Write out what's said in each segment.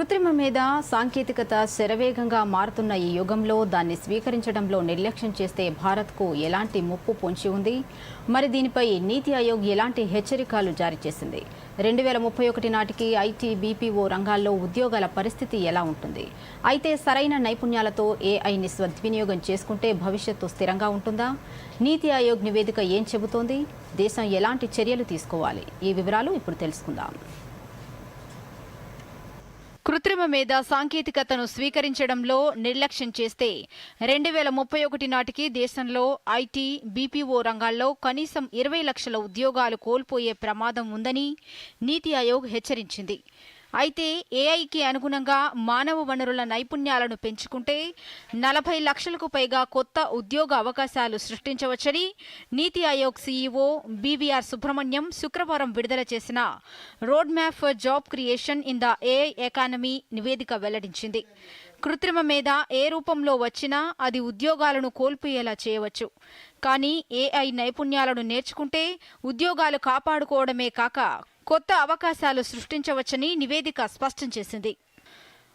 కృత్రిమ మీద సాంకేతికత శరవేగంగా మారుతున్న ఈ యుగంలో దాన్ని స్వీకరించడంలో నిర్లక్ష్యం చేస్తే భారత్కు ఎలాంటి ముప్పు పొంచి ఉంది? మరి దీనిపై నీతి ఆయోగ్ ఎలాంటి హెచ్చరికలు జారీ చేసింది? రెండు వేల ముప్పై ఒకటి నాటికి ఐటీ బీపీఓ రంగాల్లో ఉద్యోగాల పరిస్థితి ఎలా ఉంటుంది? అయితే సరైన నైపుణ్యాలతో ఏఐని సద్వినియోగం చేసుకుంటే భవిష్యత్తు స్థిరంగా ఉంటుందా? నీతి ఆయోగ్ నివేదిక ఏం చెబుతోంది? దేశం ఎలాంటి చర్యలు తీసుకోవాలి? ఈ వివరాలు ఇప్పుడు తెలుసుకుందాం. కృత్రిమ మీద సాంకేతికతను స్వీకరించడంలో నిర్లక్ష్యం చేస్తే రెండు వేల ముప్పై ఒకటి నాటికి దేశంలో ఐటీ బీపీఓ రంగాల్లో కనీసం ఇరవై లక్షల ఉద్యోగాలు కోల్పోయే ప్రమాదం ఉందని నీతి ఆయోగ్ హెచ్చరించింది. అయితే ఏఐకి అనుగుణంగా మానవ వనరుల నైపుణ్యాలను పెంచుకుంటే నలభై లక్షలకు పైగా కొత్త ఉద్యోగ అవకాశాలు సృష్టించవచ్చని నీతి ఆయోగ్ సీఈఓ బీవీఆర్ సుబ్రహ్మణ్యం శుక్రవారం విడుదల చేసిన road map for job creation in the AI economy నివేదిక వెల్లడించింది. కృత్రిమ మీద ఏ రూపంలో వచ్చినా అది ఉద్యోగాలను కోల్పోయేలా చేయవచ్చు. కానీ ఏఐ నైపుణ్యాలను నేర్చుకుంటే ఉద్యోగాలు కాపాడుకోవడమే కాక కొత్త అవకాశాలు సృష్టించవచ్చని నివేదిక స్పష్టం చేసింది.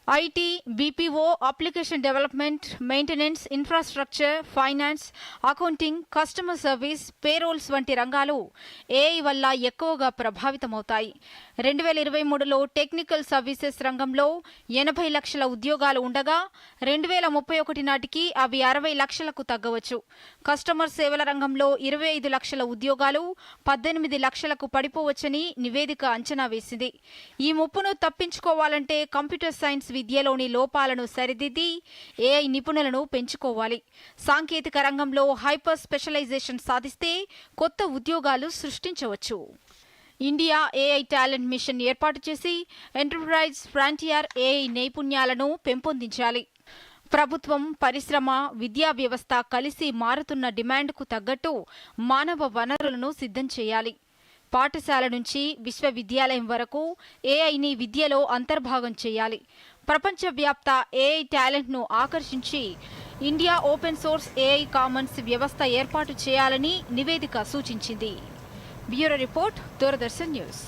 IT BPO application development maintenance infrastructure finance accounting customer service payrolls వంటి రంగాలు ఏఐ వల్ల ఎక్కువగా ప్రభావితమవుతాయి. రెండు వేల ఇరవై మూడులో టెక్నికల్ సర్వీసెస్ రంగంలో ఎనభై లక్షల ఉద్యోగాలు ఉండగా రెండు వేల ముప్పై ఒకటి నాటికి అవి అరవై లక్షలకు తగ్గవచ్చు. కస్టమర్ సేవల రంగంలో ఇరవై ఐదు లక్షల ఉద్యోగాలు పద్దెనిమిది లక్షలకు పడిపోవచ్చని నివేదిక అంచనా వేసింది. ఈ ముప్పును తప్పించుకోవాలంటే కంప్యూటర్ సైన్స్ విద్యలోని లోపాలను సరిదిద్ది ఏఐ నిపుణులను పెంచుకోవాలి. సాంకేతిక రంగంలో హైపర్ స్పెషలైజేషన్ సాధిస్తే కొత్త ఉద్యోగాలు సృష్టించవచ్చు. ఇండియా ఏఐ టాలెంట్ మిషన్ ఏర్పాటు చేసి ఎంటర్ప్రైజ్ ఫ్రాంటియర్ ఏఐ నైపుణ్యాలను పెంపొందించాలి. ప్రభుత్వం పరిశ్రమ విద్యా వ్యవస్థ కలిసి మారుతున్న డిమాండ్కు తగ్గట్టు మానవ వనరులను సిద్ధం చేయాలి. పాఠశాల నుంచి విశ్వవిద్యాలయం వరకు ఏఐని విద్యలో అంతర్భాగం చేయాలి. ప్రపంచవ్యాప్త ఏఐ టాలెంట్ను ఆకర్షించి India open source AI commons వ్యవస్థ ఏర్పాటు చేయాలని నివేదిక సూచించింది. Bureau report Doordarshan news.